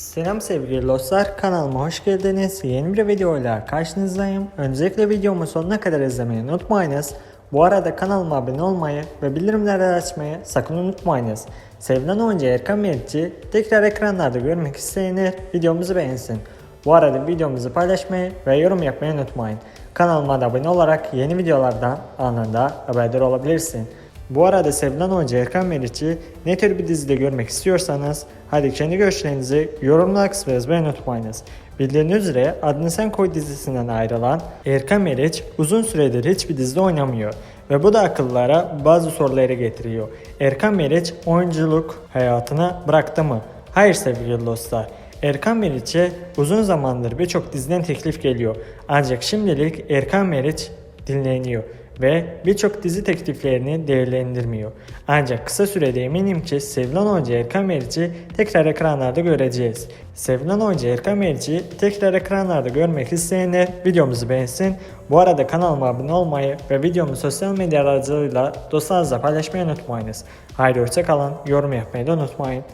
Selam sevgili dostlar, kanalıma hoş geldiniz. Yeni bir videoyla karşınızdayım. Öncelikle videomu sonuna kadar izlemeyi unutmayınız. Bu arada kanalıma abone olmayı ve bildirimleri açmayı sakın unutmayınız. Sevilen oyuncu Erkan Meriç'i tekrar ekranlarda görmek isteyenler videomuzu beğensin. Bu arada videomuzu paylaşmayı ve yorum yapmayı unutmayın. Kanalıma da abone olarak yeni videolardan anında haberdar olabilirsin. Bu arada sevilen oyuncu Erkan Meriç'i ne tür bir dizide görmek istiyorsanız hadi kendi görüşlerinizi yorumlar kısmına yazmayı unutmayınız. Bildiğiniz üzere Adını Sen Koy dizisinden ayrılan Erkan Meriç uzun süredir hiçbir dizide oynamıyor ve bu da akıllara bazı soruları getiriyor. Erkan Meriç oyunculuk hayatını bıraktı mı? Hayır sevgili dostlar. Erkan Meriç'e uzun zamandır birçok diziden teklif geliyor. Ancak şimdilik Erkan Meriç dinleniyor ve birçok dizi tekliflerini değerlendirmiyor. Ancak kısa sürede eminim ki sevilen oyuncu Erkan Meriç'i tekrar ekranlarda göreceğiz. Sevilen oyuncu Erkan Meriç'i tekrar ekranlarda görmek isteyenler videomuzu beğensin. Bu arada kanalıma abone olmayı ve videomu sosyal medya aracılığıyla dostlarınızla paylaşmayı unutmayınız. Haydi hoşçakalın, yorum yapmayı da unutmayın.